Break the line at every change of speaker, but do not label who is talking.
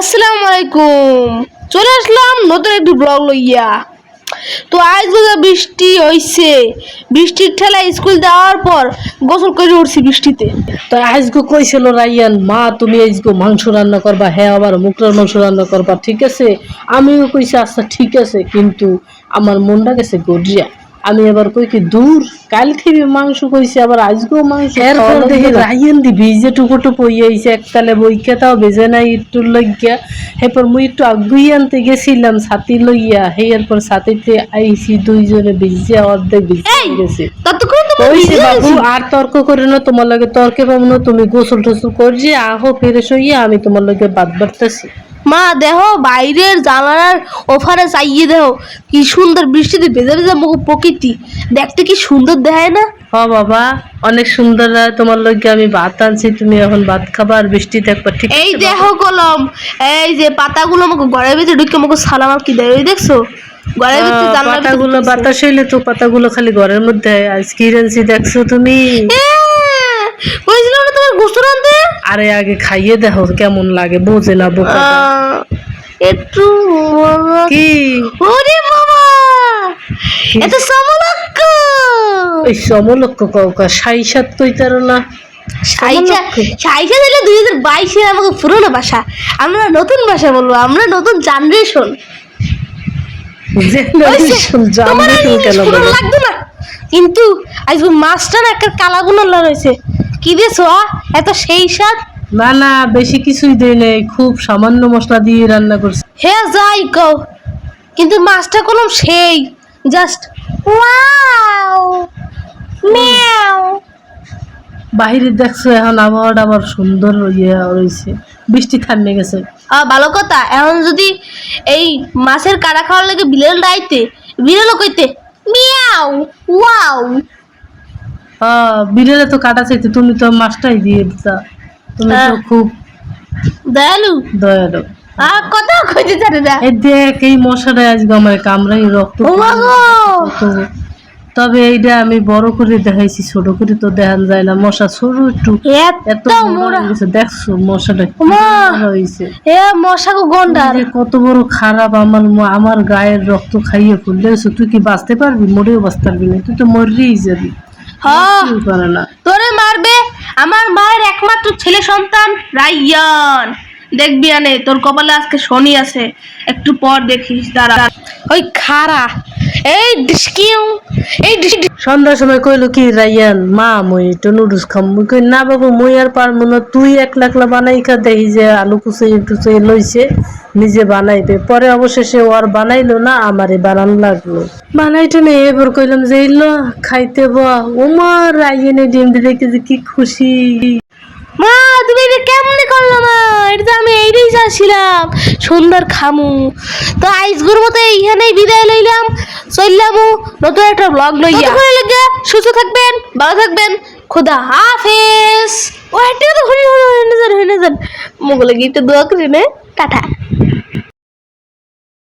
আসসালামু আলাইকুম। চলে আসলাম নতুন একটি ব্লগ লইয়া। তো আজ বৃষ্টি হইছে। বৃষ্টির ঠেলা স্কুল যাওয়ার পর গোসল করে উঠছি বৃষ্টিতে।
তো আজকে কইছিল রাইয়ান, মা, তুমি আজকে মাংস রান্না করবা হ্যাঁ আবার মুখটার মাংস রান্না করবা, ঠিক আছে? আমিও কইছি আচ্ছা ঠিক আছে। কিন্তু আমার মনটা গেছে গড়িয়া আমি এবার কই কি দূর। কাল থেকে মাংস কইছি আবার আজকেও মাংস এরপর দেখি রাইয়ান দি ভিজে টুকু টুকু হইয়াছে এককালে বইকে তাও বেজে নাই একটু লইয়া এরপর মুই একটু আগুই আনতে গেছিলাম ছাতি লইয়া। সেই এরপর ছাতিতে আইছি দুইজনে ভিজে অর্ধেক ভিজে
এই!
গেছে।
ততক্ষণ তো
ওইছে বাবু আর তর্ক করে না তোমার লাগে তর্কে পাবো না তুমি গোসল টোসল করছি আহো ফিরে সইয়ে আমি তোমার লাগে বাদ বাড়তেছি।
মা দেখো বাইরের জানালার ওফারে চাইয়ে দেখো কি সুন্দর বৃষ্টিতে ভেজা ভেজা মুখ প্রকৃতি। দেখতে কি সুন্দর দেখায় না?
হ বাবা অনেক সুন্দর তোমার লাগে আমি ভাত আনছি তুমি এখন ভাত খাবা আর বৃষ্টি দেখবা ঠিক
এই দেখো কলম এই যে পাতাগুলো আমাকে ঘরের ভিতরে ঢুকে আমাকে সালাম আর কি দেয় ওই দেখছ? ঘরের ভিতরে
পাতাগুলো বাতাস হইলে তো পাতাগুলো খালি ঘরের মধ্যে আজ কি দেখছ তুমি?
হ্যাঁ, না তোমার
আরে আগে খাইয়ে দেখো কেমন লাগে বোঝে না বোকা।
একটু
কি?
ওরে বাবা! এত সমলক্ষ!
ওই সমলক্ষ কৌকা সাই সাত কইতার না?
সাইসা সাইসা দিলে দুই হাজার বাইশে আমাকে পুরোনো ভাষা। আমরা নতুন ভাষা বলব আমরা নতুন জেনারেশন লাগতো না। কিন্তু আজকে মাছটা না একটা কালা রয়েছে। কি দিয়েছ? এত সেই স্বাদ?
না না বেশি কিছুই দেই নাই খুব সামান্য মশলা দিয়ে রান্না করছি।
হে যাই কও কিন্তু মাছটা করলাম সেই জাস্ট ওয়াও মিয়াও
বাহিরে দেখছ এখন আবহাওয়াটা আবার সুন্দর ইয়ে রয়েছে বৃষ্টি থামে গেছে।
আহ, ভালো কথা এখন যদি এই মাছের কাটা খাওয়ার লাগে বিড়াল ডাইতে বিড়ালও কইতে মিয়াও ওয়াও
বিড়ালে তো কাটা চাইতে তুমি তো মাছটাই দিয়ে দিতা। তুমি তো
হ্যাঁ।
খুব
দয়ালু।
দয়ালু।
আর কথা কইতে জানে না।
এই দেখ এই মশাটা আজকে আমার কামড়াই রক্ত তবে এইটা আমি বড় করে দেখাইছি ছোট করে তো দেখান যায় না। মশা ছোট একটু এত হয়ে গেছে দেখছ মশাটা! হয়েছে?
এ মশাকো গন্ডার।
যে কত বড় খারাপ আমার আমার গায়ের রক্ত খাইয়ে ফেললে তুই কি বাঁচতে পারবি? মরেও বাঁচতে পারবি না তুই তো মরেই যাবি।
হ্যাঁ তোরে মারবে আমার মায়ের একমাত্র ছেলে সন্তান রাইয়ান। দেখবি আনে তোর কপালে আজকে শনি আছে। একটু পর দেখিস দাঁড়া। ওই খারা এই ডিসকিউ এই
সন্ধ্যার সময় কইলো কি রাইয়ান মা মই একটু নুডলস খাম। মুই কই না বাবু মই আর পারব না। তুই এক লাখলা বানাই খা দেখি যে আলু কুচাই টুচাই লইছে নিজে বানাইবে। পরে অবশেষে ও আর বানাইলো না আমারে বানান লাগল। বানাইতো না এবার কইলাম যে ইলো খাইতে বা। ও মা রাইয়ানে ডিম দেখে যে কি খুশি।
মা তুমি এটা কেমনে করল মা? এটা তো আমি এইটাই চাচ্ছিলাম সুন্দর খামু। তো আইসগুর মতো এইখানেই বিদায় লইলাম। চললামু নতুন একটা ব্লগ লইয়া লেগে সুস্থ থাকবেন ভালো থাকবেন খোদা হাফেজ ও একটা তো হরি হরি হরি যান হরি যান মোগলে গিয়ে দোয়া করি না টাটা